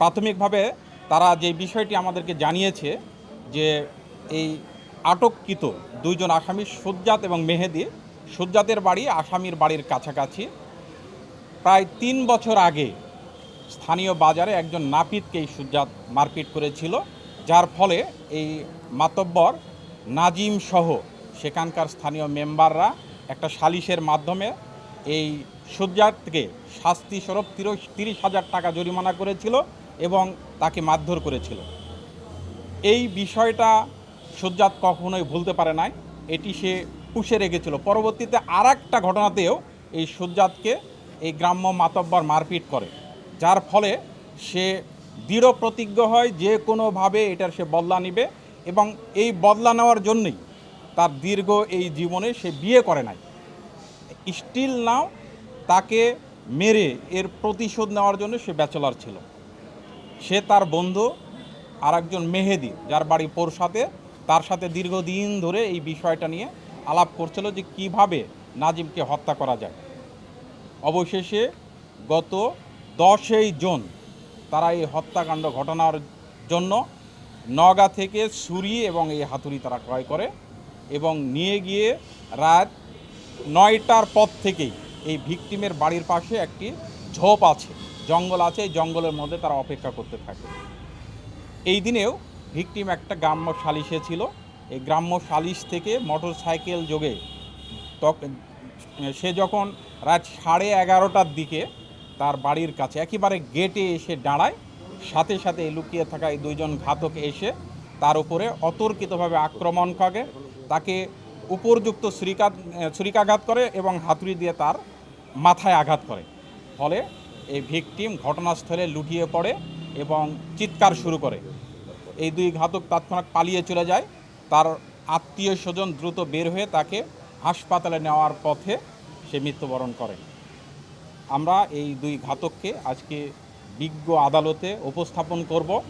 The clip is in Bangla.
প্রাথমিকভাবে তারা যে বিষয়টি আমাদেরকে জানিয়েছে যে এই আটককৃত দুইজন আসামি সুজ্জাত এবং মেহেদি, সুজ্জাতের বাড়ি আসামির বাড়ির কাছাকাছি। প্রায় তিন বছর আগে স্থানীয় বাজারে একজন নাপিতকে এই সুজ্জাত মারপিট করেছিল, যার ফলে এই মাতব্বর নাজিম সহ সেখানকার স্থানীয় মেম্বাররা একটা সালিশের মাধ্যমে এই সুজ্জাতকে শাস্তি স্বরূপ তিরিশ হাজার টাকা জরিমানা করেছিল এবং তাকে মারধর করেছিল। এই বিষয়টা সুজ্জাত কখনোই ভুলতে পারে নাই। এটি সে পুষে রেখেছিল। পরবর্তীতে আর একটা ঘটনাতেও এই সুজ্জাতকে এই গ্রাম্য মাতব্বর মারপিট করে। যার ফলে সে দৃঢ় প্রতিজ্ঞ হয় যে কোনোভাবে এটার সে বদলা নিবে এবং এই বদলা নেওয়ার জন্যই তার দীর্ঘ এই জীবনে সে বিয়ে করে নাই। স্টিল নাও, তাকে মেরে এর প্রতিশোধ নেওয়ার জন্য সে ব্যাচেলার ছিল। সে তার বন্ধু আর একজন মেহেদি, যার বাড়ি পোরসাতে, তার সাথে দীর্ঘদিন ধরে এই বিষয়টা নিয়ে আলাপ করছিল যে কীভাবে নাজিমকে হত্যা করা যায়। অবশেষে গত দশই জুন তারা এই হত্যাকাণ্ড ঘটনার জন্য নগা থেকে ছুরি এবং এই হাতুড়ি তারা ক্রয় করে এবং নিয়ে গিয়ে রাত নয়টার পর থেকেই এই ভিকটিমের বাড়ির পাশে একটি ঝোপ আছে, জঙ্গল আছে, এই জঙ্গলের মধ্যে তারা অপেক্ষা করতে থাকে। এই দিনেও ভিকটিম একটা গ্রাম্য সালিশে ছিল। এই গ্রাম্য সালিশ থেকে মোটর সাইকেল যোগে সে যখন রাত সাড়ে এগারোটার দিকে তার বাড়ির কাছে একেবারে গেটে এসে দাঁড়ায়, সাথে সাথে লুকিয়ে থাকা এই দুইজন ঘাতক এসে তার উপরে অতর্কিতভাবে আক্রমণ করে। তাকে উপরযুক্ত ছুরিকাত ছুরিকাঘাত করে এবং হাতুড়ি দিয়ে তার মাথায় আঘাত করে। ফলে এই ভিকটিম ঘটনাস্থলে লুটিয়ে পড়ে এবং চিৎকার শুরু করে। এই দুই ঘাতক তৎক্ষণাৎ পালিয়ে চলে যায়। তার আত্মীয় স্বজন দ্রুত বের হয়ে তাকে হাসপাতালে নেওয়ার পথে সে মৃত্যুবরণ করে। আমরা এই দুই ঘাতককে আজকে বিজ্ঞ আদালতে উপস্থাপন করব।